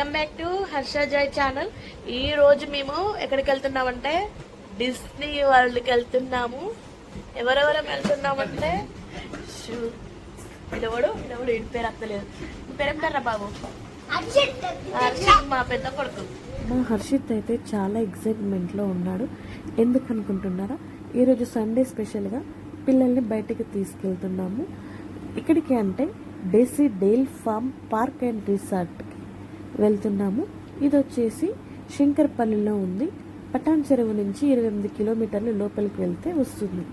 Welcome back to Harsha Joy channel. ఈ రోజు మేము ఎక్కడికి వెళ్తున్నామంటే డిస్నీ వరల్డ్కి వెళ్తున్నాము ఎవరెవరం వెళ్తున్నామంటే? షూ- ఇడవడు ఇంటి పేరు అత్తలేదు. ఈ బాబు? హర్షిత్ మా పెద్ద కొడుకు. మా హర్షిత్ అయితే చాలా ఎగ్జైట్మెంట్లో ఉన్నాడు. ఎందుకు అనుకుంటున్నారా ఈరోజు సండే స్పెషల్గా పిల్లల్ని బయటికి తీసుకెళ్తున్నాము. ఇక్కడికి అంటే Daisy Dale farm park and resort. వెళ్తున్నాము. ఇది వచ్చేసి శంకర్పల్లిలో ఉంది. పటాన్ చెరువు నుంచి ఇరవై ఎనిమిది కిలోమీటర్లు లోపలికి వెళ్తే వస్తుంది.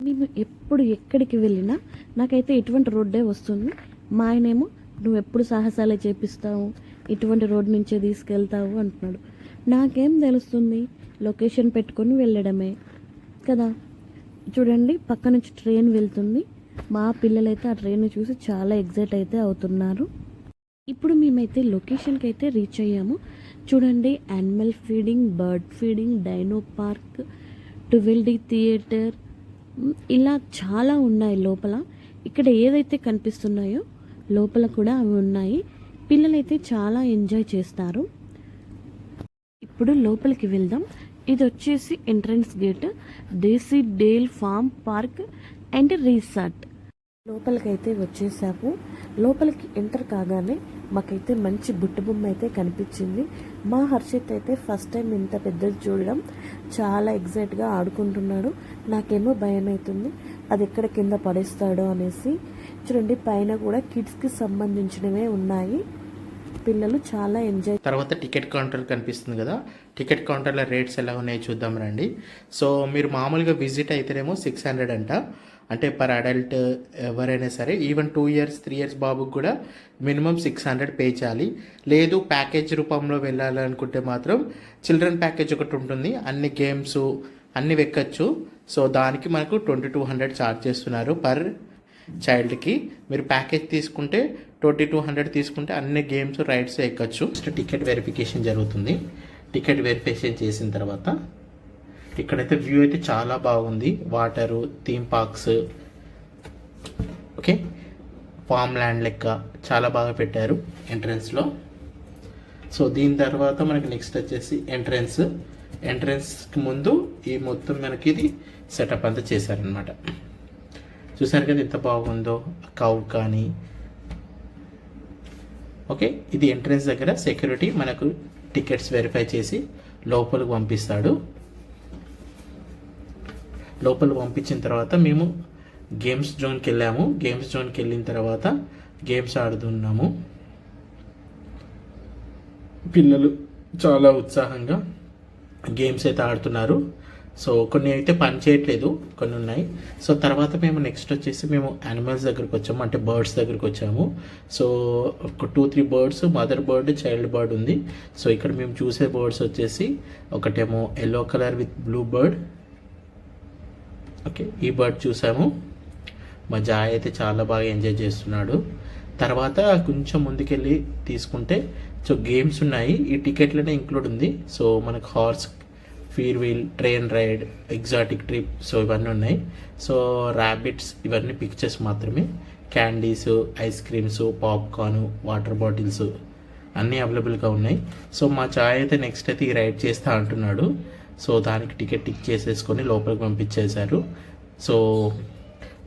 నేను ఎప్పుడు ఎక్కడికి వెళ్ళినా నాకైతే ఇటువంటి రోడ్డే వస్తుంది. మా ఆయనేమో నువ్వు ఎప్పుడు సాహసాలే చేపిస్తావు ఇటువంటి రోడ్ నుంచే తీసుకెళ్తావు అంటున్నాడు. నాకేం తెలుస్తుంది? లొకేషన్ పెట్టుకొని వెళ్ళడమే కదా. చూడండి పక్క నుంచి ట్రైన్ వెళ్తుంది. మా పిల్లలైతే ఆ ట్రైన్ చూసి చాలా ఎగ్జైట్ అయితే అవుతున్నారు. ఇప్పుడు మేమైతే లొకేషన్కి అయితే రీచ్ అయ్యాము. చూడండి animal feeding bird feeding dino park twelve D theatre ఇలా చాలా ఉన్నాయి లోపల. ఇక్కడ ఏదైతే కనిపిస్తున్నాయో లోపల కూడా అవి ఉన్నాయి. పిల్లలైతే చాలా ఎంజాయ్ చేస్తారు. ఇప్పుడు లోపలికి వెళ్దాం. ఇది వచ్చేసి entrance gate. Desi Dale farm park and resort. లోపలికి అయితే వచ్చేసాము. లోపలికి ఎంటర్ కాగానే మాకైతే మంచి బుట్ట బొమ్మ అయితే కనిపించింది. మా హర్షిత్ అయితే ఫస్ట్ టైం ఇంత పెద్దది చూడడం చాలా ఎగ్జైట్గా ఆడుకుంటున్నాడు. నాకేమో భయం అవుతుంది. అది ఎక్కడ కింద పడేస్తాడో అనేసి. చూడండి పైన కూడా కిడ్స్కి సంబంధించినవే ఉన్నాయి. పిల్లలు చాలా ఎంజాయ్ తర్వాత టికెట్ కౌంటర్ కనిపిస్తుంది కదా. టికెట్ కౌంటర్ల రేట్స్ ఎలా ఉన్నాయో చూద్దాం రండి. సో మీరు మామూలుగా విజిట్ అయితేనేమో సిక్స్ హండ్రెడ్ అంట. అంటే పర్ అడల్ట్ eh, ఎవరైనా సరే even two years three years బాబుకి కూడా మినిమం సిక్స్ హండ్రెడ్ పే చేయాలి. లేదు ప్యాకేజ్ రూపంలో వెళ్ళాలనుకుంటే మాత్రం చిల్డ్రన్ ప్యాకేజ్ ఒకటి ఉంటుంది. అన్ని గేమ్స్ అన్నీ వెక్కచ్చు. సో దానికి మనకు ట్వంటీ టూ హండ్రెడ్ ఛార్జ్ చేస్తున్నారు పర్ చైల్డ్కి మీరు ప్యాకేజ్ తీసుకుంటే ట్వంటీ టూ హండ్రెడ్ తీసుకుంటే అన్ని గేమ్స్ రైడ్స్ ఎక్కచ్చు. ఫస్ట్ టికెట్ వెరిఫికేషన్ జరుగుతుంది. టికెట్ వెరిఫికేషన్ చేసిన తర్వాత ఇక్కడైతే వ్యూ అయితే చాలా బాగుంది. Water theme parks okay farm land లెక్క చాలా బాగా పెట్టారు ఎంట్రన్స్లో సో దీని తర్వాత మనకి నెక్స్ట్ వచ్చేసి ఎంట్రన్స్ ఎంట్రన్స్కి ముందు ఈ మొత్తం మనకి ఇది సెటప్ అంతా చేశారనమాట చూసారు కదా ఎంత బాగుందో? కౌ కానీ. ఓకే ఇది ఎంట్రన్స్ దగ్గర సెక్యూరిటీ మనకు టికెట్స్ వెరిఫై చేసి లోపలికి పంపిస్తాడు. లోపల పంపించిన తర్వాత మేము గేమ్స్ జోన్కి వెళ్ళాము. గేమ్స్ జోన్కి వెళ్ళిన తర్వాత గేమ్స్ ఆడుతున్నాము. పిల్లలు చాలా ఉత్సాహంగా గేమ్స్ అయితే ఆడుతున్నారు. సో కొన్ని అయితే పని చేయట్లేదు కొన్ని ఉన్నాయి. సో తర్వాత మేము నెక్స్ట్ వచ్చేసి మేము యానిమల్స్ దగ్గరికి వచ్చాము. అంటే బర్డ్స్ దగ్గరికి వచ్చాము. సో ఒక two three birds mother bird child bird ఉంది. సో ఇక్కడ మేము చూసే బర్డ్స్ వచ్చేసి ఒకటేమో yellow colour with blue bird okay. ఈ బర్డ్ చూసాము. మా జాయ్ అయితే చాలా బాగా ఎంజాయ్ చేస్తున్నాడు. తర్వాత కొంచెం ముందుకెళ్ళి తీసుకుంటే సో గేమ్స్ ఉన్నాయి. ఈ టికెట్లోనే ఇంక్లూడ్ ఉంది. సో మనకు horse ferris wheel train ride exotic trip so ఇవన్నీ ఉన్నాయి. సో ర్యాబిట్స్ ఇవన్నీ పిక్చర్స్ మాత్రమే. Candies ice creams popcorn water bottles అన్నీ అవైలబుల్గా ఉన్నాయి. సో మా చాయ్ అయితే నెక్స్ట్ అయితే ఈ రైడ్ చేస్తా అంటున్నాడు. సో దానికి టికెట్ టిక్ చేసేసుకొని లోపలికి పంపించేశారు. సో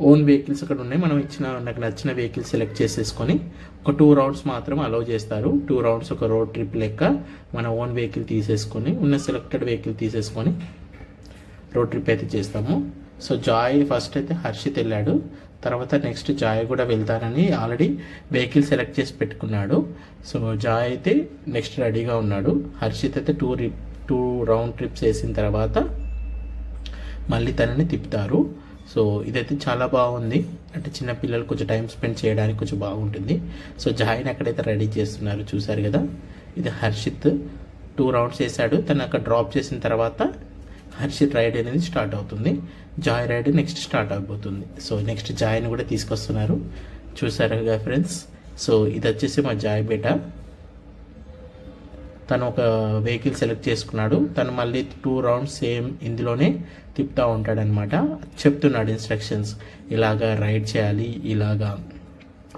ఓన్ వెహికల్స్ అక్కడ ఉన్నాయి. మనం ఇచ్చిన నాకు నచ్చిన వెహికల్ సెలెక్ట్ చేసేసుకొని ఒక టూ రౌండ్స్ మాత్రం అలౌ చేస్తారు. టూ రౌండ్స్ ఒక రోడ్ ట్రిప్ లెక్క మన ఓన్ వెహికల్ తీసేసుకొని ఉన్న సెలెక్టెడ్ వెహికల్ తీసేసుకొని రోడ్ ట్రిప్ అయితే చేస్తాము. సో జాయ్ ఫస్ట్ అయితే హర్షిత్ వెళ్ళాడు. తర్వాత నెక్స్ట్ జాయ్ కూడా వెళ్తానని ఆల్రెడీ వెహికల్ సెలెక్ట్ చేసి పెట్టుకున్నాడు. సో జాయ్ అయితే నెక్స్ట్ రెడీగా ఉన్నాడు. హర్షిత్ అయితే టూ టూ రౌండ్ ట్రిప్స్ వేసిన తర్వాత మళ్ళీ తనని తిప్పుతారు. సో ఇదైతే చాలా బాగుంది. అంటే చిన్నపిల్లలు కొంచెం టైం స్పెండ్ చేయడానికి కొంచెం బాగుంటుంది. సో జాయిన్ అక్కడైతే రెడీ చేస్తున్నారు చూసారు కదా? ఇది హర్షిత్ టూ రౌండ్స్ వేసాడు తను అక్కడ డ్రాప్ చేసిన తర్వాత హర్షిత్ రైడ్ అనేది స్టార్ట్ అవుతుంది. జాయ్ రైడ్ నెక్స్ట్ స్టార్ట్ అయిపోతుంది సో నెక్స్ట్ జాయ్ని కూడా తీసుకొస్తున్నారు. చూసారుగా కదా ఫ్రెండ్స్? సో ఇది వచ్చేసి మా జాయ్ బేట. తను ఒక వెహికల్ సెలెక్ట్ చేసుకున్నాడు. తను మళ్ళీ టూ రౌండ్స్ సేమ్ ఇందులోనే తిప్పుతూ ఉంటాడనమాట చెప్తున్నాడు ఇన్స్ట్రక్షన్స్. ఇలాగా రైడ్ చేయాలి ఇలాగా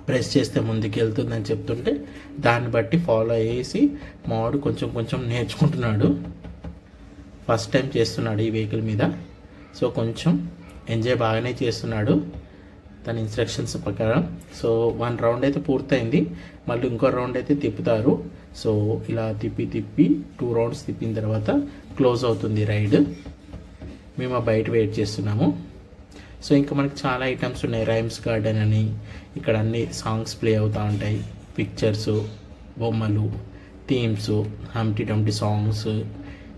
ప్రెస్ చేస్తే ముందుకెళ్తుందని చెప్తుంటే దాన్ని బట్టి ఫాలో అయ్యేసి మావాడు కొంచెం కొంచెం నేర్చుకుంటున్నాడు. ఫస్ట్ టైం చేస్తున్నాడు ఈ వెహికల్ మీద. సో కొంచెం ఎంజాయ్ బాగానే చేస్తున్నాడు తన ఇన్స్ట్రక్షన్స్ ప్రకారం. సో వన్ రౌండ్ అయితే పూర్తయింది. మళ్ళీ ఇంకో రౌండ్ అయితే తిప్పుతారు. సో ఇలా తిప్పి తిప్పి టూ రౌండ్స్ తిప్పిన తర్వాత క్లోజ్ అవుతుంది రైడ్ మేము బయట వెయిట్ చేస్తున్నాము. సో ఇంకా మనకి చాలా ఐటమ్స్ ఉన్నాయి. రైమ్స్ గార్డెన్ అని ఇక్కడ అన్ని సాంగ్స్ ప్లే అవుతూ ఉంటాయి. పిక్చర్స్ బొమ్మలు థీమ్స్ హంటీ టంటి సాంగ్స్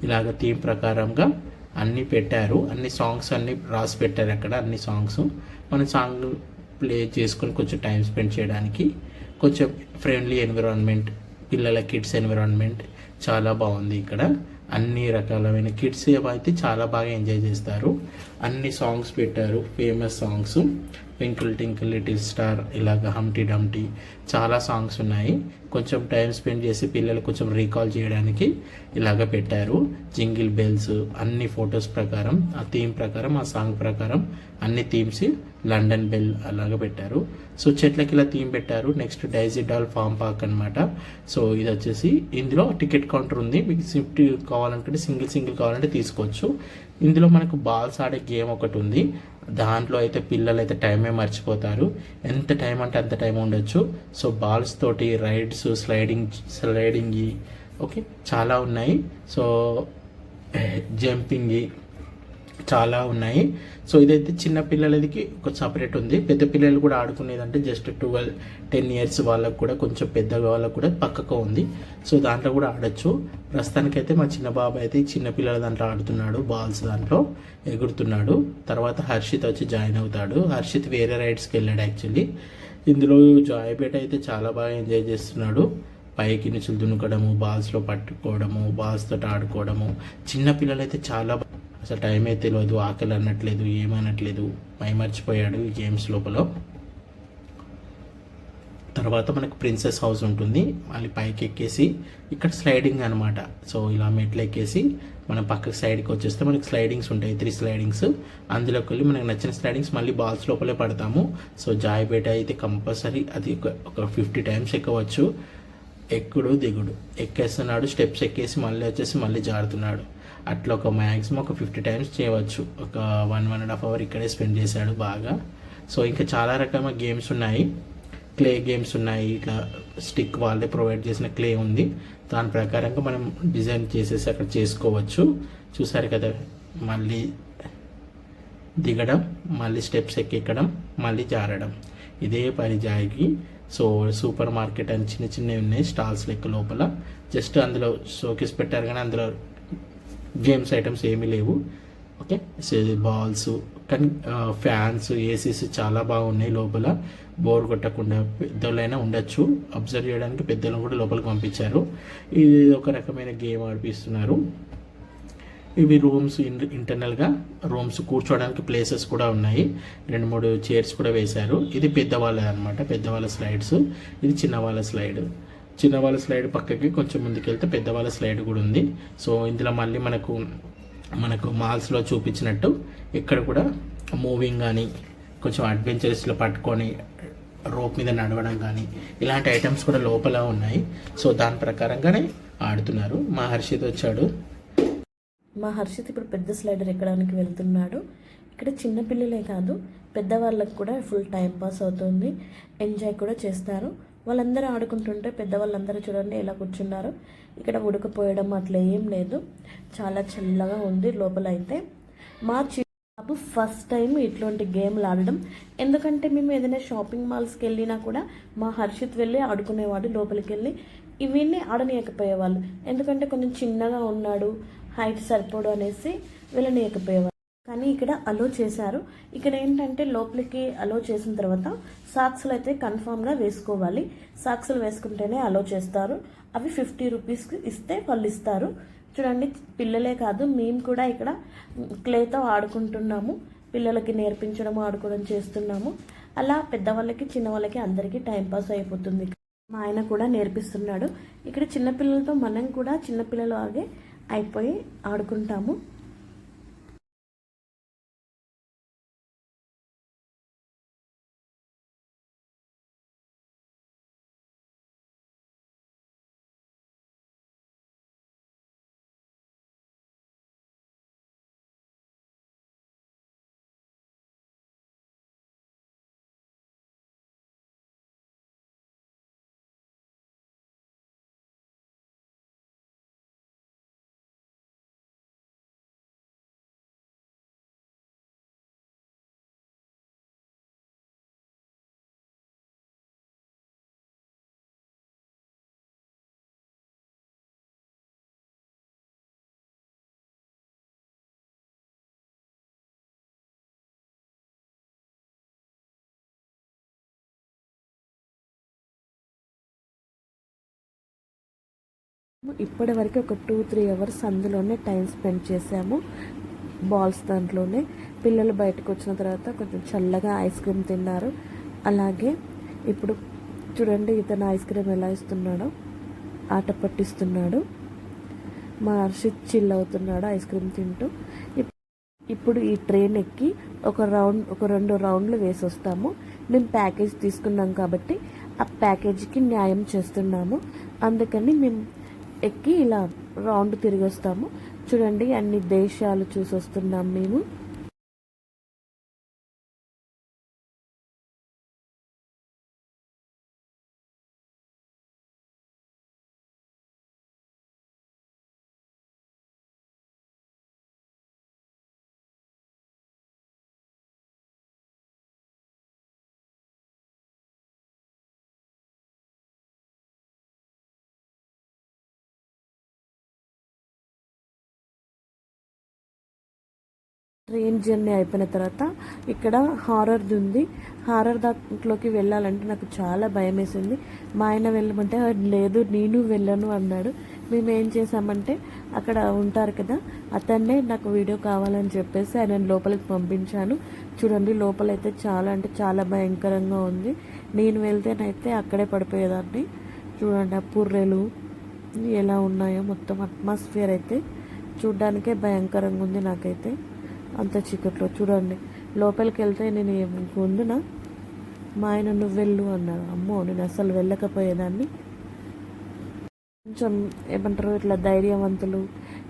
ఇలాగ థీమ్ ప్రకారంగా అన్నీ పెట్టారు. అన్ని సాంగ్స్ అన్నీ రాసి పెట్టారు అక్కడ అన్ని సాంగ్స్ మన సాంగ్ ప్లే చేసుకొని కొంచెం టైం స్పెండ్ చేయడానికి కొంచెం ఫ్రెండ్లీ ఎన్విరాన్మెంట్ పిల్లల కిడ్స్ ఎన్విరాన్మెంట్ చాలా బాగుంది ఇక్కడ. అన్ని రకాలమైన కిడ్స్ అయితే చాలా బాగా ఎంజాయ్ చేస్తారు. అన్ని సాంగ్స్ పెట్టారు famous songs. Twinkle twinkle little star ఇలాగ హంటీ డమ్టీ చాలా సాంగ్స్ ఉన్నాయి. కొంచెం టైం స్పెండ్ చేసి పిల్లలు కొంచెం రీకాల్ చేయడానికి ఇలాగ పెట్టారు. జింగిల్ బెల్స్ అన్ని ఫొటోస్ ప్రకారం ఆ థీమ్ ప్రకారం ఆ సాంగ్ ప్రకారం అన్ని థీమ్స్ లండన్ బెల్ అలాగ పెట్టారు. సో చెట్లకి ఇలా థీమ్ పెట్టారు. Next daisy doll farm park అనమాట సో ఇది వచ్చేసి ఇందులో టికెట్ కౌంటర్ ఉంది. మీకు స్విఫ్ట్ కావాలనుకుంటే సింగిల్ సింగిల్ కావాలంటే తీసుకోవచ్చు. ఇందులో మనకు బాల్స్ ఆడే గేమ్ ఒకటి ఉంది. దాంట్లో అయితే పిల్లలు అయితే టైమే మర్చిపోతారు. ఎంత టైం అంటే అంత టైం ఉండొచ్చు. సో బాల్స్ తోటి రైడ్స్ స్లైడింగ్ స్లైడింగ్ ఓకే చాలా ఉన్నాయి. సో జంపింగ్ చాలా ఉన్నాయి. సో ఇదైతే చిన్న పిల్లలకి ఒక సపరేట్ ఉంది. పెద్ద పిల్లలు కూడా ఆడుకునేదంటే జస్ట్ ట్వెల్వ్ టెన్ ఇయర్స్ వాళ్ళకు కూడా కొంచెం పెద్దగా వాళ్ళకు కూడా పక్కకు ఉంది. సో దాంట్లో కూడా ఆడొచ్చు. ప్రస్తుతానికైతే మా చిన్న బాబు అయితే చిన్నపిల్లల చిన్న పిల్లల దాంట్లో ఆడుతున్నాడు బాల్స్ దాంట్లో ఎగురుతున్నాడు. తర్వాత హర్షిత్ వచ్చి జాయిన్ అవుతాడు. హర్షిత్ వేరే రైడ్స్కి వెళ్ళాడు యాక్చువల్లీ ఇందులో జాయ్పేట అయితే చాలా బాగా ఎంజాయ్ చేస్తున్నాడు. పైకి నిచులు దునుకడము బాల్స్లో పట్టుకోవడము బాల్స్ తోటి ఆడుకోవడము. చిన్న అయితే చాలా అసలు టైం అయితే తెలియదు ఆకలి అనట్లేదు ఏమనట్లేదు. మై మర్చిపోయాడు ఈ గేమ్స్ లోపల. తర్వాత మనకు ప్రిన్సెస్ హౌస్ ఉంటుంది. మళ్ళీ పైకి ఎక్కేసి ఇక్కడ స్లైడింగ్ అనమాట సో ఇలా మెట్లు ఎక్కేసి మనం పక్కకు సైడ్కి వచ్చేస్తే మనకి స్లైడింగ్స్ ఉంటాయి త్రీ స్లైడింగ్స్ అందులోకి వెళ్ళి మనకు నచ్చిన స్లైడింగ్స్ మళ్ళీ బాల్స్ లోపలే పడతాము. సో జాయ్పేట అయితే కంపల్సరీ అది ఒక ఫిఫ్టీ టైమ్స్ ఎక్కవచ్చు. ఎక్కుడు దిగుడు. ఎక్కేస్తున్నాడు స్టెప్స్ ఎక్కేసి మళ్ళీ వచ్చేసి మళ్ళీ జారుతున్నాడు. అట్లా ఒక మ్యాక్సిమం ఒక ఫిఫ్టీ టైమ్స్ చేయవచ్చు. ఒక one one and half hour ఇక్కడే స్పెండ్ చేశాడు బాగా. సో ఇంకా చాలా రకమైన గేమ్స్ ఉన్నాయి. క్లే గేమ్స్ ఉన్నాయి. ఇట్లా స్టిక్ వాళ్ళే ప్రొవైడ్ చేసిన క్లే ఉంది. దాని ప్రకారంగా మనం డిజైన్ చేసేసి అక్కడ చేసుకోవచ్చు. చూసారు కదా మళ్ళీ దిగడం మళ్ళీ స్టెప్స్ ఎక్కెక్కడం మళ్ళీ జారడం. ఇదే పని జాయికి. సో సూపర్ మార్కెట్ అని చిన్న చిన్నవి ఉన్నాయి స్టాల్స్ లెక్క లోపల. జస్ట్ అందులో షోకేస్ పెట్టారు కానీ అందులో గేమ్స్ ఐటమ్స్ ఏమీ లేవు. ఓకే? బాల్స్. కానీ ఫ్యాన్స్ ఏసీస్ చాలా బాగున్నాయి లోపల. బోర్ కొట్టకుండా పెద్దలైనా ఉండొచ్చు. అబ్జర్వ్ చేయడానికి పెద్దలను కూడా లోపలికి పంపించారు. ఇది ఒక రకమైన గేమ్ ఆడిపిస్తున్నారు. ఇవి రూమ్స్ ఇంటర్నల్గా రూమ్స్ కూర్చోవడానికి ప్లేసెస్ కూడా ఉన్నాయి. రెండు మూడు చైర్స్ కూడా వేశారు. ఇది పెద్దవాళ్ళ అనమాట పెద్దవాళ్ళ స్లైడ్స్. ఇది చిన్నవాళ్ళ స్లైడ్. చిన్నవాళ్ళ స్లైడ్ పక్కకి కొంచెం ముందుకెళ్తే పెద్దవాళ్ళ స్లైడ్ కూడా ఉంది. సో ఇందులో మళ్ళీ మనకు మనకు మాల్స్లో చూపించినట్టు ఇక్కడ కూడా మూవింగ్ కానీ కొంచెం అడ్వెంచరస్లో పట్టుకొని రోప్ మీద నడవడం కానీ ఇలాంటి ఐటమ్స్ కూడా లోపల ఉన్నాయి. సో దాని ప్రకారంగానే ఆడుతున్నారు. మా హర్షిత్ వచ్చాడు. మా హర్షిత్ ఇప్పుడు పెద్ద స్లైడర్ ఎక్కడానికి వెళ్తున్నాడు. ఇక్కడ చిన్నపిల్లలే కాదు పెద్దవాళ్ళకి కూడా ఫుల్ టైం పాస్ అవుతుంది. ఎంజాయ్ కూడా చేస్తారు. వాళ్ళందరూ ఆడుకుంటుంటే పెద్దవాళ్ళందరూ చూడండి ఎలా కూర్చున్నారు. ఇక్కడ ఉడకపోయడం అట్లా ఏం లేదు. చాలా చల్లగా ఉంది లోపల అయితే మా చి బాబు ఫస్ట్ టైం ఇట్లాంటి గేమ్లు ఆడడం. ఎందుకంటే మేము ఏదైనా షాపింగ్ మాల్స్కి వెళ్ళినా కూడా మా హర్షిత్ వెళ్ళి ఆడుకునేవాడు లోపలికి వెళ్ళి. ఇవన్నీ ఆడనీయకపోయేవాళ్ళు. ఎందుకంటే కొంచెం చిన్నగా ఉన్నాడు హైట్ సరిపోడు అనేసి వెళ్ళనీయకపోయేవాళ్ళు. కానీ ఇక్కడ అలో చేశారు. ఇక్కడ ఏంటంటే లోపలికి అలో చేసిన తర్వాత సాక్స్లు అయితే కన్ఫామ్గా వేసుకోవాలి. సాక్స్లు వేసుకుంటేనే అలో చేస్తారు. అవి ఫిఫ్టీ రూపీస్కి ఇస్తే వాళ్ళు ఇస్తారు. చూడండి పిల్లలే కాదు మేము కూడా ఇక్కడ క్లేతో ఆడుకుంటున్నాము. పిల్లలకి నేర్పించడం ఆడుకోవడం చేస్తున్నాము. అలా పెద్దవాళ్ళకి చిన్నవాళ్ళకి అందరికీ టైంపాస్ అయిపోతుంది. మా ఆయన కూడా నేర్పిస్తున్నాడు. ఇక్కడ చిన్నపిల్లలతో మనం కూడా చిన్నపిల్లలు ఆగే అయిపోయి ఆడుకుంటాము. ఇప్పటి వరకు ఒక టూ త్రీ అవర్స్ అందులోనే టైం స్పెండ్ చేసాము బాల్స్ దాంట్లోనే. పిల్లలు బయటకు వచ్చిన తర్వాత కొంచెం చల్లగా ఐస్ క్రీమ్ తిన్నారు. అలాగే ఇప్పుడు చూడండి ఇతను ఐస్ క్రీమ్ ఎలా ఇస్తున్నాడో. ఆట పట్టిస్తున్నాడు. మా హర్షిత్ చిల్ అవుతున్నాడు ఐస్ క్రీమ్ తింటూ. ఇప్పుడు ఈ ట్రైన్ ఎక్కి ఒక రౌండ్ ఒక రెండు రౌండ్లు వేసి వస్తాము మేము ప్యాకేజ్ తీసుకున్నాం కాబట్టి ఆ ప్యాకేజీకి న్యాయం చేస్తున్నాము. అందుకని మేము ఎక్కి ఇలా రౌండ్ తిరిగి వస్తాము చూడండి అన్ని దేశాలు చూసి వస్తున్నాం మేము. ట్రైన్ జర్నీ అయిపోయిన తర్వాత ఇక్కడ హారర్ది ఉంది. హారర్ దాంట్లోకి వెళ్ళాలంటే నాకు చాలా భయం వేసింది. మా ఆయన వెళ్ళమంటే లేదు నేను వెళ్ళను అన్నాడు. మేము ఏం చేసామంటే అక్కడ ఉంటారు కదా అతన్నే నాకు వీడియో కావాలని చెప్పేసి ఆయన లోపలికి పంపించాను. చూడండి లోపలైతే చాలా అంటే చాలా భయంకరంగా ఉంది. నేను వెళ్తేనైతే అక్కడే పడిపోయేదాన్ని. చూడండి ఆ పుర్రెలు ఎలా ఉన్నాయో మొత్తం అట్మాస్ఫియర్ అయితే. చూడ్డానికే భయంకరంగా ఉంది నాకైతే. అంత చీకట్లో చూడండి. లోపలికి వెళ్తే నేను ముందున మా ఆయన నువ్వు వెళ్ళు అన్నారు అమ్మో నేను అసలు వెళ్ళకపోయేదాన్ని. కొంచెం ఏమంటారు ఇట్లా ధైర్యవంతులు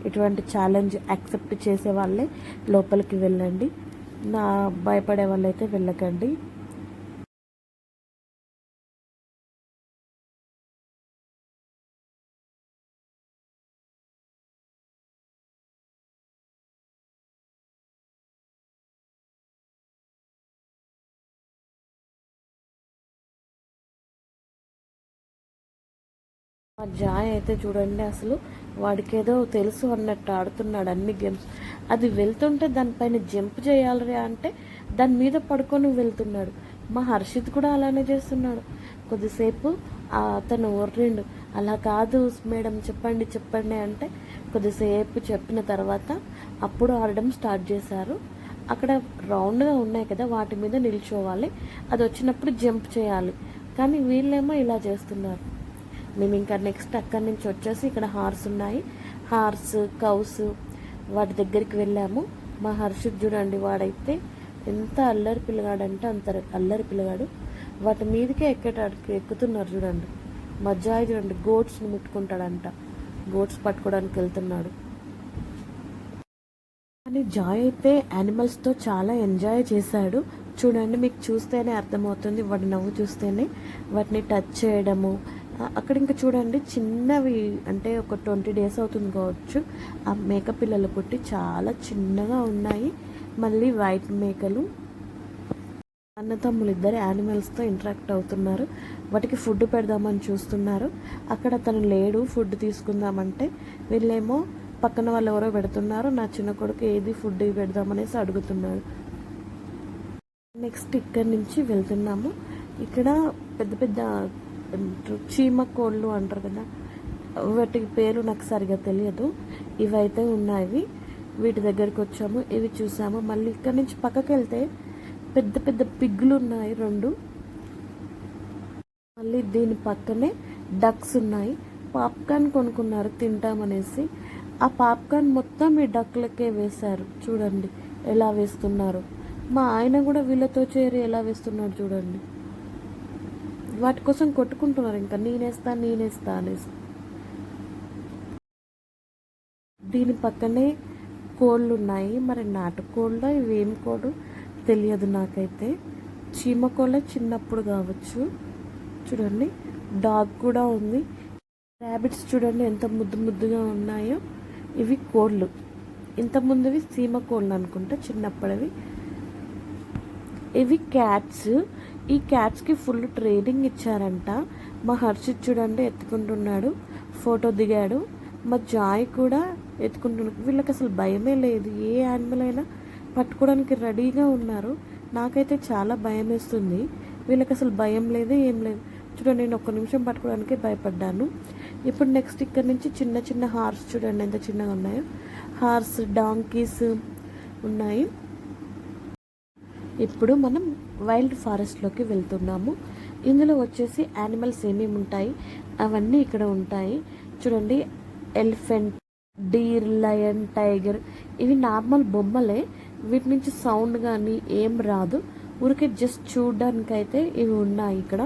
ఇటువంటి ఛాలెంజ్ యాక్సెప్ట్ చేసే వాళ్ళే లోపలికి వెళ్ళండి. నా భయపడే వాళ్ళైతే వెళ్ళకండి. మా జాయ్ అయితే చూడండి అసలు వాడికేదో తెలుసు అన్నట్టు ఆడుతున్నాడు అన్ని గేమ్స్. అది వెళ్తుంటే దానిపైన జంప్ చేయాలి అంటే దాని మీద పడుకొని వెళ్తున్నాడు. మా హర్షిత్ కూడా అలానే చేస్తున్నాడు. కొద్దిసేపు అతను ఒర్రిండు. అలా కాదు మేడం చెప్పండి చెప్పండి అంటే కొద్దిసేపు చెప్పిన తర్వాత అప్పుడు ఆడడం స్టార్ట్ చేశారు. అక్కడ రౌండ్గా ఉన్నాయి కదా వాటి మీద నిల్చోవాలి. అది వచ్చినప్పుడు జంప్ చేయాలి. కానీ వీళ్ళేమో ఇలా చేస్తున్నారు. మేము ఇంకా నెక్స్ట్ అక్కడి నుంచి వచ్చేసి ఇక్కడ హార్స్ ఉన్నాయి. హార్స్ కౌస్ వాటి దగ్గరికి వెళ్ళాము. మా హర్షిత్ చూడండి వాడైతే ఎంత అల్లరి పిల్లగాడంటే అంత అల్లరి పిల్లగాడు. వాటి మీదకే ఎక్కేటాడికి ఎక్కుతున్నారు చూడండి. మజ్జాయి చూడండి గోట్స్ని ముట్టుకుంటాడంట. గోట్స్ పట్టుకోవడానికి వెళ్తున్నాడు. కానీ జాయ్ అయితే యానిమల్స్తో చాలా ఎంజాయ్ చేశాడు. చూడండి మీకు చూస్తేనే అర్థమవుతుంది వాటి నవ్వు చూస్తేనే. వాటిని టచ్ చేయడము అక్కడ ఇంకా చూడండి చిన్నవి అంటే ఒక ట్వంటీ డేస్ అవుతుంది కావచ్చు. ఆ మేక పిల్లలు పుట్టి చాలా చిన్నగా ఉన్నాయి. మళ్ళీ వైట్ మేకలు అన్నతమ్ములు ఇద్దరు యానిమల్స్తో ఇంటరాక్ట్ అవుతున్నారు. వాటికి ఫుడ్ పెడదామని చూస్తున్నారు. అక్కడ తను లేడు ఫుడ్ తీసుకుందామంటే వీళ్ళేమో పక్కన వాళ్ళు ఎవరో పెడుతున్నారు. నా చిన్న కొడుకు ఏది ఫుడ్ పెడదామనేసి అడుగుతున్నాడు నెక్స్ట్ ఇక్కడి నుంచి వెళ్తున్నాము. ఇక్కడ పెద్ద పెద్ద చీమ కోళ్ళు అంటారు కదా వాటి పేరు నాకు సరిగా తెలియదు. ఇవైతే ఉన్నాయి. వీటి దగ్గరికి వచ్చాము ఇవి చూసాము. మళ్ళీ ఇక్కడ నుంచి పక్కకి వెళ్తే పెద్ద పెద్ద పిగ్గులు ఉన్నాయి రెండు. మళ్ళీ దీని పక్కనే డక్స్ ఉన్నాయి. పాప్కార్న్ కొనుక్కున్నారు తింటామనేసి. ఆ పాప్కార్న్ మొత్తం ఈ డక్లకే వేశారు. చూడండి ఎలా వేస్తున్నారు. మా ఆయన కూడా వీళ్ళతో చేరి ఎలా వేస్తున్నాడు చూడండి. వాటి కోసం కొట్టుకుంటున్నారు ఇంకా. నేనేస్తా నేనేస్తా అనేసి. దీని పక్కనే కోళ్ళు ఉన్నాయి మరి నాటుకోళ్ళ ఇవేం కోడు తెలియదు నాకైతే. చీమ కోళ్ళ చిన్నప్పుడు కావచ్చు. చూడండి డాగ్ కూడా ఉంది. ర్యాబిట్స్ చూడండి ఎంత ముద్దు ముద్దుగా ఉన్నాయో. ఇవి కోళ్ళు. ఇంత ముందువి సీమ కోళ్ళు అనుకుంటా చిన్నప్పటివి ఇవి క్యాట్స్ ఈ క్యాట్స్కి ఫుల్ ట్రైనింగ్ ఇచ్చారంట. మా హర్షిత్ చూడండి ఎత్తుకుంటున్నాడు. ఫోటో దిగాడు. మా జాయ్ కూడా ఎత్తుకుంటున్నాడు. వీళ్ళకి అసలు భయమే లేదు. ఏ యానిమల్ అయినా పట్టుకోవడానికి రెడీగా ఉన్నారు. నాకైతే చాలా భయం వేస్తుంది వీళ్ళకి అసలు భయం లేదు ఏం లేదు. చూడండి నేను ఒక్క నిమిషం పట్టుకోవడానికి భయపడ్డాను. ఇప్పుడు నెక్స్ట్ ఇక్కడ నుంచి చిన్న చిన్న హార్స్ చూడండి ఎంత చిన్నగా ఉన్నాయో. హార్స్ డాంకీస్ ఉన్నాయి. ఇప్పుడు మనం వైల్డ్ ఫారెస్ట్లోకి వెళ్తున్నాము. ఇందులో వచ్చేసి యానిమల్స్ ఏమేమి ఉంటాయి? అవన్నీ ఇక్కడ ఉంటాయి. చూడండి ఎలిఫెంట్ డీర్ లయన్ టైగర్ ఇవి నార్మల్ బొమ్మలే. వీటి నుంచి సౌండ్ కానీ ఏం రాదు. ఊరికే జస్ట్ చూడడానికైతే ఇవి ఉన్నాయి ఇక్కడ.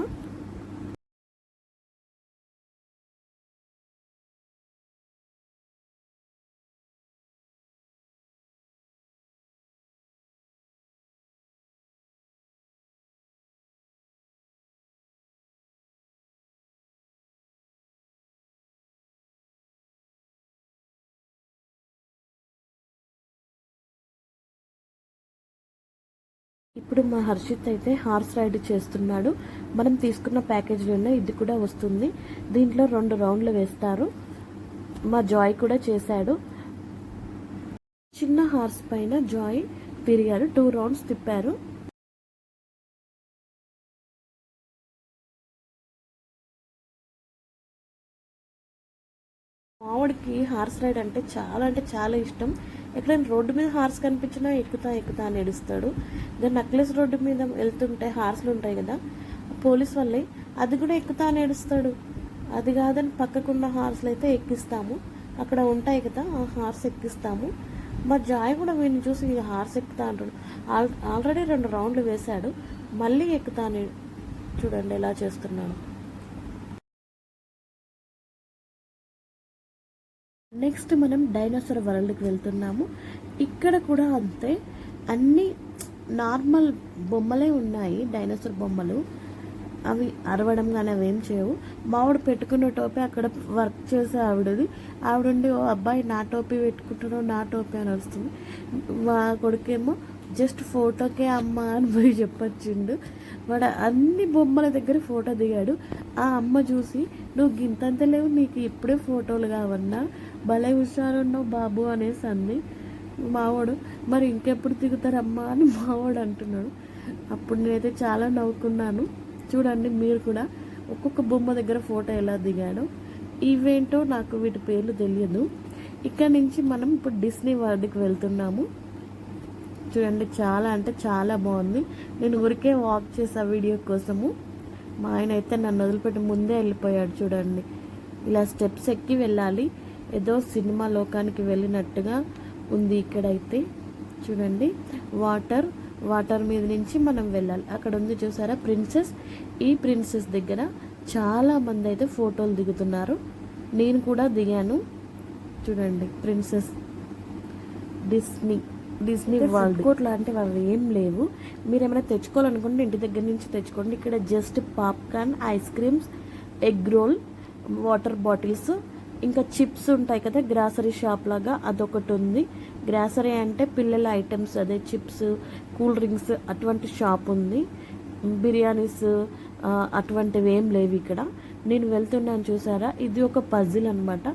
ఇప్పుడు మా హర్షిత్ అయితే హార్స్ రైడ్ చేస్తున్నాడు. మనం తీసుకున్న ప్యాకేజ్లోనే ఇది కూడా వస్తుంది. దీంట్లో రెండు రౌండ్లు వేస్తారు. మా జాయ్ కూడా చేశాడు. చిన్న హార్స్ పైన జాయ్ తిరిగాడు టూ రౌండ్స్ తిప్పారు. మావాడికి హార్స్ రైడ్ అంటే చాలా అంటే చాలా ఇష్టం. ఎక్కడైనా రోడ్డు మీద హార్స్ కనిపించినా ఎక్కుతా ఎక్కుతా అని ఏడుస్తాడు. దాని నక్లెస్ రోడ్డు మీద వెళ్తుంటే హార్స్లు ఉంటాయి కదా పోలీస్ వాళ్ళే అది కూడా ఎక్కుతా అని ఏడుస్తాడు. అది కాదని పక్కకున్న హార్స్లు అయితే ఎక్కిస్తాము. అక్కడ ఉంటాయి కదా ఆ హార్స్ ఎక్కిస్తాము. మా జాయ్ కూడా వీడిని చూసి ఇక హార్స్ ఎక్కుతా అంటాడు. ఆల్ ఆల్రెడీ రెండు రౌండ్లు వేశాడు. మళ్ళీ ఎక్కుతా అని చూడండి ఎలా చేస్తున్నాడు నెక్స్ట్ మనం డైనోసార్ వరల్డ్కి వెళ్తున్నాము. ఇక్కడ కూడా అంతే. అన్ని నార్మల్ బొమ్మలే ఉన్నాయి డైనోసార్ బొమ్మలు. అవి అరవడం కానీ అవి ఏం చేయవు. మావిడ పెట్టుకున్న టోపీ అక్కడ వర్క్ చేసే ఆవిడది. ఆవిడండి ఓ అబ్బాయి నా టోపీ పెట్టుకుంటున్నావు నా టోపీ అని వస్తుంది మా కొడుకేమో జస్ట్ ఫోటోకే అమ్మ అని పోయి చెప్పొచ్చిండు. వాడు అన్ని బొమ్మల దగ్గర ఫోటో దిగాడు. ఆ అమ్మ చూసి నువ్వు గింతంత లేవు నీకు ఇప్పుడే ఫోటోలు కావన్నా భలే హుషారున్నావు బాబు అనేసి అంది. మావాడు మరి ఇంకెప్పుడు దిగుతారమ్మా? అని మావాడు అంటున్నాడు. అప్పుడు నేనైతే చాలా నవ్వుకున్నాను. చూడండి మీరు కూడా ఒక్కొక్క బొమ్మ దగ్గర ఫోటో ఎలా దిగాడో. ఇవేంటో నాకు వీటి పేర్లు తెలియదు. ఇక్కడ నుంచి మనం ఇప్పుడు డిస్నీ వరల్డ్కి వెళ్తున్నాము. చూడండి చాలా అంటే చాలా బాగుంది. నేను ఊరికే వాక్ చేసా వీడియో కోసము మా ఆయన అయితే నన్ను వదిలిపెట్టి ముందే వెళ్ళిపోయాడు చూడండి. ఇలా స్టెప్స్ ఎక్కి వెళ్ళాలి. ఏదో సినిమా లోకానికి వెళ్ళినట్టుగా ఉంది ఇక్కడైతే. చూడండి. వాటర్ వాటర్ మీద నుంచి మనం వెళ్ళాలి. అక్కడ ఉంది చూసారా ప్రిన్సెస్? ఈ ప్రిన్సెస్ దగ్గర చాలా మంది అయితే ఫోటోలు దిగుతున్నారు. నేను కూడా దిగాను. చూడండి princess. Disney Disney world. Coat లాంటివి అవి ఏం లేవు. మీరు ఏమైనా తెచ్చుకోవాలనుకుంటే ఇంటి దగ్గర నుంచి తెచ్చుకోండి. ఇక్కడ just popcorn ice creams egg roll water bottles ఇంకా చిప్స్ ఉంటాయి కదా గ్రాసరీ షాప్ లాగా అదొకటి ఉంది. గ్రాసరీ అంటే పిల్లల ఐటమ్స్ అదే చిప్స్ కూల్ డ్రింక్స్ అటువంటి షాప్ ఉంది. బిర్యానీస్ అటువంటివి ఏం లేవు ఇక్కడ. నేను వెళ్తున్నాను చూసారా? ఇది ఒక పజిల్ అనమాట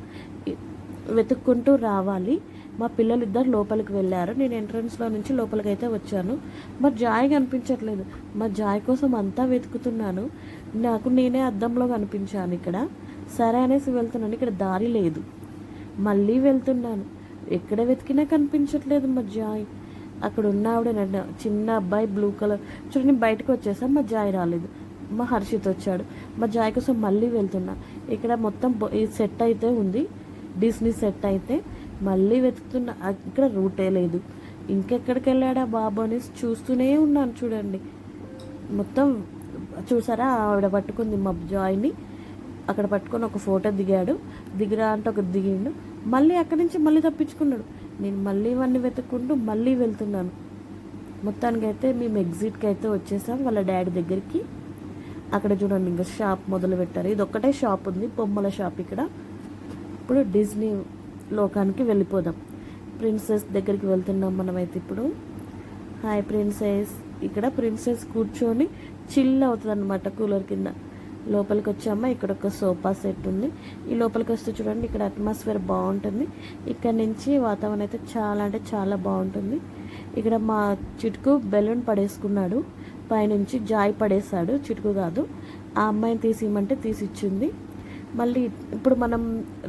వెతుక్కుంటూ రావాలి. మా పిల్లలు ఇద్దరు లోపలికి వెళ్ళారు. నేను ఎంట్రన్స్లో నుంచి లోపలికి అయితే వచ్చాను. మరి జాయ్ కనిపించట్లేదు మా జాయ్ కోసం అంతా వెతుకుతున్నాను. నాకు నేనే అద్దంలో కనిపించాను ఇక్కడ. సరే అనేసి వెళ్తున్నాను. ఇక్కడ దారి లేదు. మళ్ళీ వెళ్తున్నాను. ఎక్కడ వెతికినా కనిపించట్లేదు మా జాయ్ అక్కడ ఉన్న ఆవిడ నన్ను చిన్న అబ్బాయి బ్లూ కలర్ చూడండి బయటకు వచ్చేసా? మా జాయ్ రాలేదు. మా హర్షిత్ వచ్చాడు. మా జాయ్ కోసం మళ్ళీ వెళ్తున్నా. ఇక్కడ మొత్తం ఈ సెట్ అయితే ఉంది. డిస్నీ సెట్ అయితే మళ్ళీ వెతుకుతున్నా. ఇక్కడ రూటే లేదు. ఇంకెక్కడికి వెళ్ళాడా బాబు అనేసి చూస్తూనే ఉన్నాను చూడండి. మొత్తం చూసారా? ఆవిడ పట్టుకుంది మా జాయ్ని. అక్కడ పట్టుకొని ఒక ఫోటో దిగాడు. దిగిరా అంటే ఒక దిగిండు. మళ్ళీ అక్కడి నుంచి మళ్ళీ తప్పించుకున్నాడు. నేను మళ్ళీ ఇవన్నీ వెతుక్కుంటూ మళ్ళీ వెళ్తున్నాను. మొత్తానికి అయితే మేము ఎగ్జిట్కి అయితే వచ్చేసాం. వాళ్ళ డాడీ దగ్గరికి. అక్కడ చూడండి ఇంకా షాప్ మొదలు పెట్టారు. ఇది ఒక్కటే షాప్ ఉంది బొమ్మల షాప్ ఇక్కడ. ఇప్పుడు డిజ్నీ లోకానికి వెళ్ళిపోదాం. ప్రిన్సెస్ దగ్గరికి వెళ్తున్నాం మనమైతే ఇప్పుడు. హాయ్ ప్రిన్సెస్ ఇక్కడ ప్రిన్సెస్ కూర్చొని చిల్ అవుతుంది అనమాట కూలర్ కింద. లోపలికి వచ్చామా ఇక్కడ ఒక సోఫా సెట్ ఉంది. ఈ లోపలికి వస్తే చూడండి ఇక్కడ అట్మాస్ఫియర్ బాగుంటుంది. ఇక్కడ నుంచి వాతావరణం అయితే చాలా అంటే చాలా బాగుంటుంది. ఇక్కడ మా చిటుకు బెలూన్ పడేసుకున్నాడు. పైనుంచి జాయ్ పడేశాడు. చిటుకు కాదు ఆ అమ్మాయిని తీసి ఇమ్మంటే తీసి ఇచ్చింది మళ్ళీ ఇప్పుడు మనం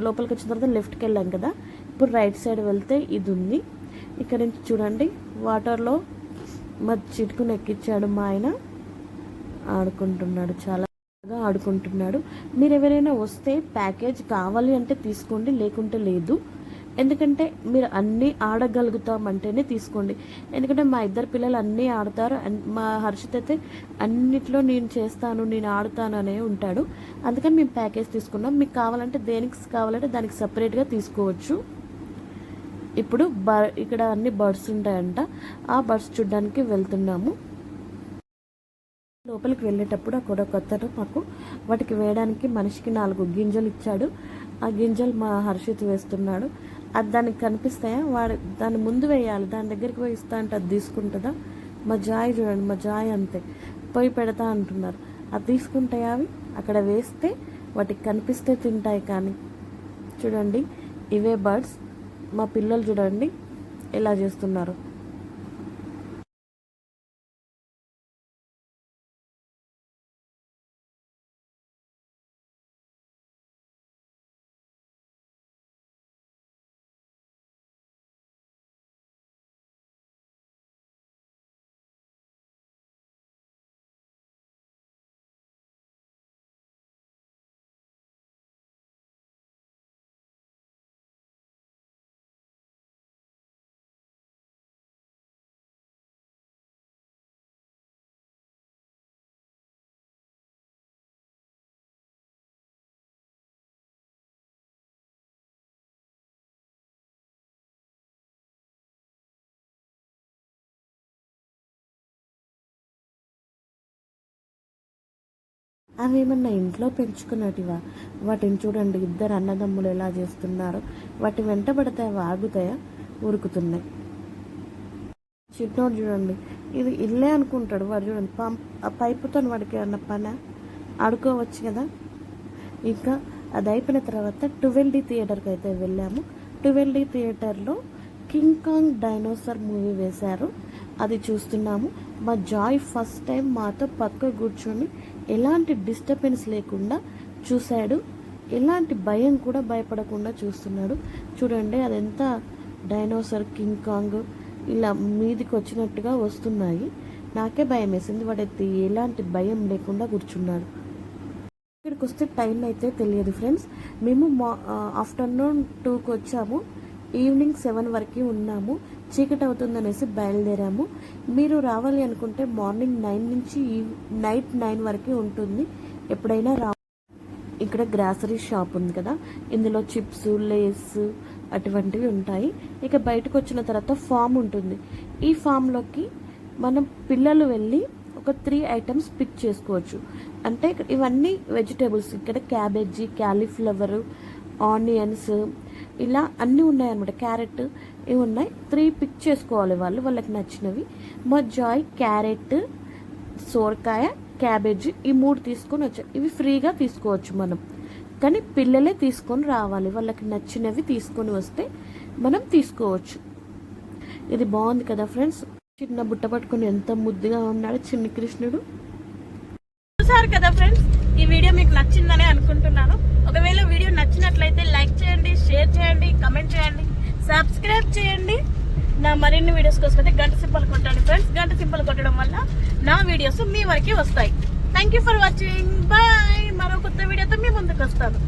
లోపలికి వచ్చిన తర్వాత లెఫ్ట్కి వెళ్ళాం కదా. ఇప్పుడు రైట్ సైడ్ వెళ్తే ఇది ఉంది ఇక్కడ నుంచి చూడండి వాటర్లో మా చిటుకుని ఎక్కించాడు మా ఆయన. ఆడుకుంటున్నాడు చాలా ఆడుకుంటున్నాడు. మీరు ఎవరైనా వస్తే ప్యాకేజ్ కావాలి అంటే తీసుకోండి లేకుంటే లేదు. ఎందుకంటే మీరు అన్నీ ఆడగలుగుతామంటేనే తీసుకోండి. ఎందుకంటే మా ఇద్దరు పిల్లలు అన్నీ ఆడతారు. మా హర్షిత్ అయితే అన్నిట్లో నేను చేస్తాను నేను ఆడతాను అనే ఉంటాడు. అందుకని మేము ప్యాకేజ్ తీసుకున్నాం. మీకు కావాలంటే దేనికి కావాలంటే దానికి సపరేట్గా తీసుకోవచ్చు. ఇప్పుడు బ ఇక్కడ అన్ని బర్డ్స్ ఉంటాయంట. ఆ బర్డ్స్ చూడడానికి వెళ్తున్నాము. లోపలికి వెళ్ళేటప్పుడు అక్కడ ఒక అతను మాకు వాటికి వేయడానికి మనిషికి నాలుగు గింజలు ఇచ్చాడు. ఆ గింజలు మా హర్షిత్ వేస్తున్నాడు. అది దానికి కనిపిస్తాయా? వాడు దాని ముందు వేయాలి. దాని దగ్గరికి పోయి ఇస్తా అంటే అది తీసుకుంటుందా? మా జాయ్ చూడండి మా జాయ్ అంతే. పోయి పెడతా అంటున్నారు. అది తీసుకుంటాయా అవి? అక్కడ వేస్తే వాటికి కనిపిస్తే తింటాయి కానీ. చూడండి ఇవే బర్డ్స్. మా పిల్లలు చూడండి ఎలా చేస్తున్నారు. అవి ఏమన్నా ఇంట్లో పెంచుకున్నటివా? వాటిని చూడండి ఇద్దరు అన్నదమ్ములు ఎలా చేస్తున్నారు. వాటి వెంట ఆగుతాయా? ఉరుకుతున్నాయి. చిన్నోడు చూడండి. ఇది ఇల్లే అనుకుంటాడు వాడు చూడండి. పంప్ ఆ పైపుతో వాడికి ఏమన్నా పని? ఆడుకోవచ్చు కదా? ఇంకా అది అయిపోయిన తర్వాత ట్వెల్వ్ డి థియేటర్కి అయితే వెళ్ళాము. ట్వెల్వ్ డి థియేటర్లో కింగ్ కాంగ్ డైనోసార్ మూవీ వేశారు. అది చూస్తున్నాము. మా జాయ్ ఫస్ట్ టైం మాతో పక్క కూర్చొని ఎలాంటి డిస్టర్బెన్స్ లేకుండా చూశాడు. ఎలాంటి భయం కూడా భయపడకుండా చూస్తున్నాడు. చూడండి అదెంత డైనోసార్ కింగ్ కాంగ్ ఇలా మీదికి వచ్చినట్టుగా వస్తున్నాయి. నాకే భయం వేసింది. వాడైతే ఎలాంటి భయం లేకుండా కూర్చున్నాడు. ఇక్కడికి వస్తే టైం అయితే తెలియదు ఫ్రెండ్స్. మేము మా ఆఫ్టర్నూన్ టూకి వచ్చాము. ఈవినింగ్ సెవెన్ వరకు ఉన్నాము. చీకటి అవుతుందనేసి బయలుదేరాము. మీరు రావాలి అనుకుంటే మార్నింగ్ నైన్ నుంచి నైట్ నైన్ వరకు ఉంటుంది. ఎప్పుడైనా రా ఇక్కడ గ్రాసరీ షాప్ ఉంది కదా. ఇందులో చిప్స్ లేస్ అటువంటివి ఉంటాయి. ఇక బయటకు వచ్చిన తర్వాత ఫామ్ ఉంటుంది. ఈ ఫామ్లోకి మనం పిల్లలు వెళ్ళి ఒక త్రీ ఐటమ్స్ పిక్ చేసుకోవచ్చు. అంటే ఇక్కడ ఇవన్నీ వెజిటేబుల్స్. ఇక్కడ క్యాబేజీ క్యాలీఫ్లవరు ఆనియన్స్ ఇలా అన్నీ ఉన్నాయన్నమాట. క్యారెట్ ఇవి ఉన్నాయి. త్రీ పిక్ చేసుకోవాలి వాళ్ళు వాళ్ళకి నచ్చినవి. మా జాయ్ క్యారెట్ సోరకాయ క్యాబేజీ ఈ మూడు తీసుకొని వచ్చాయి ఇవి ఫ్రీగా తీసుకోవచ్చు మనం. కానీ పిల్లలే తీసుకొని రావాలి. వాళ్ళకి నచ్చినవి తీసుకొని వస్తే మనం తీసుకోవచ్చు. ఇది బాగుంది కదా ఫ్రెండ్స్? చిన్న బుట్ట పట్టుకొని ఎంత ముద్దుగా ఉన్నాడు చిన్ని కృష్ణుడు. చూసారు కదా ఫ్రెండ్స్? ఈ వీడియో మీకు నచ్చిందని అనుకుంటున్నాను. ఒకవేళ వీడియో నచ్చినట్లయితే లైక్ చేయండి షేర్ చేయండి కమెంట్ చేయండి సబ్స్క్రైబ్ చేయండి. నా మరిన్ని వీడియోస్ కోసం అయితే గంట సింపల్ కొట్టండి ఫ్రెండ్స్. గంట సింపల్ కొట్టడం వల్ల నా వీడియోస్ మీ వరకే వస్తాయి. Thank you for watching bye మరో కొత్త వీడియోతో మీ ముందుకు వస్తాను.